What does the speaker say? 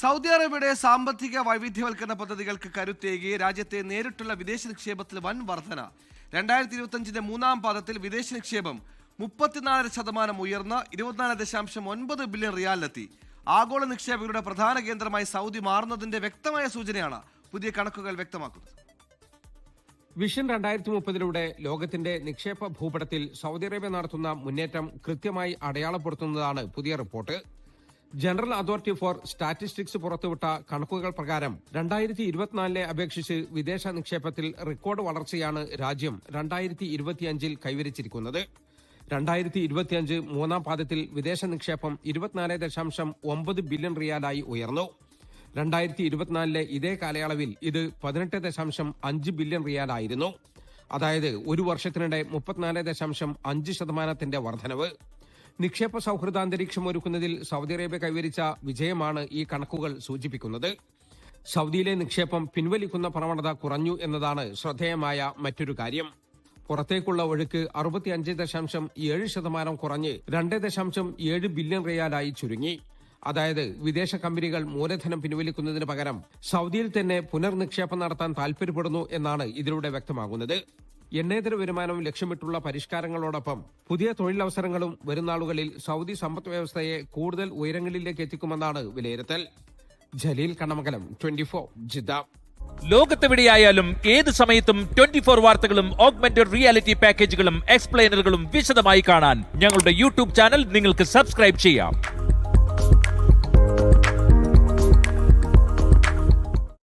Saudi അറേബ്യയുടെ സാമ്പത്തിക വൈവിധ്യവൽക്കരണ പദ്ധതികൾക്ക് കരുത്തേകി രാജ്യത്തെ നേരിട്ടുള്ള വിദേശ നിക്ഷേപത്തിൽ വൻ വർധന. രണ്ടായിരത്തി ഇരുപത്തഞ്ചിന്റെ മൂന്നാം പാദത്തിൽ വിദേശ നിക്ഷേപം മുപ്പത്തിനാലര ശതമാനം ഉയർന്ന് ഇരുപത്തിനാല് ദശാംശം ഒൻപത് ബില്യൺ റിയാലിലെത്തി. ആഗോള നിക്ഷേപകരുടെ പ്രധാന കേന്ദ്രമായി സൗദി മാറുന്നതിന്റെ വ്യക്തമായ സൂചനയാണ് പുതിയ കണക്കുകൾ വ്യക്തമാക്കുന്നത്. വിഷൻ രണ്ടായിരത്തി മുപ്പതിലൂടെ ലോകത്തിന്റെ നിക്ഷേപ ഭൂപടത്തിൽ സൗദി അറേബ്യ നടത്തുന്ന മുന്നേറ്റം കൃത്യമായി അടയാളപ്പെടുത്തുന്നതാണ് പുതിയ report. General authority for statistics പുറത്തുവിട്ട കണക്കുകൾ പ്രകാരം രണ്ടായിരത്തി ഇരുപത്തിനാലിനെ അപേക്ഷിച്ച് വിദേശ നിക്ഷേപത്തിൽ റെക്കോർഡ് വളർച്ചയാണ് രാജ്യം രണ്ടായിരത്തി ഇരുപത്തിയഞ്ചിൽ കൈവരിച്ചിരിക്കുന്നത്. രണ്ടായിരത്തി ഇരുപത്തിയഞ്ച് മൂന്നാം പാദത്തിൽ വിദേശ നിക്ഷേപം ഇരുപത്തിനാല് ദശാംശം ഒമ്പത് ബില്യൺ റിയാലായി ഉയർന്നു. രണ്ടായിരത്തി ഇരുപത്തിനാലിലെ ഇതേ കാലയളവിൽ ഇത് പതിനെട്ട് ദശാംശം അഞ്ച് ബില്യൺ റിയാലായിരുന്നു. അതായത് ഒരു വർഷത്തിനിടെ മുപ്പത്തിനാല് ദശാംശം അഞ്ച് ശതമാനത്തിന്റെ വർധനവ്. നിക്ഷേപ സൗഹൃദ അന്തരീക്ഷം ഒരുക്കുന്നതിൽ സൗദി അറേബ്യ കൈവരിച്ച വിജയമാണ് ഈ കണക്കുകൾ സൂചിപ്പിക്കുന്നത്. സൗദിയിലെ നിക്ഷേപം പിൻവലിക്കുന്ന പ്രവണത കുറഞ്ഞു എന്നതാണ് ശ്രദ്ധേയമായ മറ്റൊരു കാര്യം. പുറത്തേക്കുള്ള ഒഴുക്ക് അറുപത്തിയഞ്ച് ദശാംശം ഏഴ് ശതമാനം കുറഞ്ഞ് രണ്ട് ദശാംശം ഏഴ് ബില്യൺ റിയാലായി ചുരുങ്ങി. അതായത് വിദേശ കമ്പനികൾ മൂലധനം പിൻവലിക്കുന്നതിന് പകരം സൗദിയിൽ തന്നെ പുനർനിക്ഷേപം നടത്താൻ താൽപര്യപ്പെടുന്നു എന്നാണ് ഇതിലൂടെ വ്യക്തമാകുന്നത്. എണ്ണേതര വരുമാനം ലക്ഷ്യമിട്ടുള്ള പരിഷ്കാരങ്ങളോടൊപ്പം പുതിയ തൊഴിലവസരങ്ങളും വരുന്നാളുകളിൽ സൗദി സമ്പദ് വ്യവസ്ഥയെ കൂടുതൽ ഉയരങ്ങളിലേക്ക് എത്തിക്കുമെന്നാണ് വിലയിരുത്തൽ. Jaleel Kannamangalam twenty four Jeddah. ലോകത്തെവിടെയായാലും ഏത് സമയത്തും ട്വന്റി ഫോർ വാർത്തകളും ഓഗ്മെന്റഡ് റിയാലിറ്റി പാക്കേജുകളും എക്സ്പ്ലെയിനറുകളും വിശദമായി കാണാൻ ഞങ്ങളുടെ യൂട്യൂബ് ചാനൽ നിങ്ങൾക്ക് സബ്സ്ക്രൈബ് ചെയ്യാം.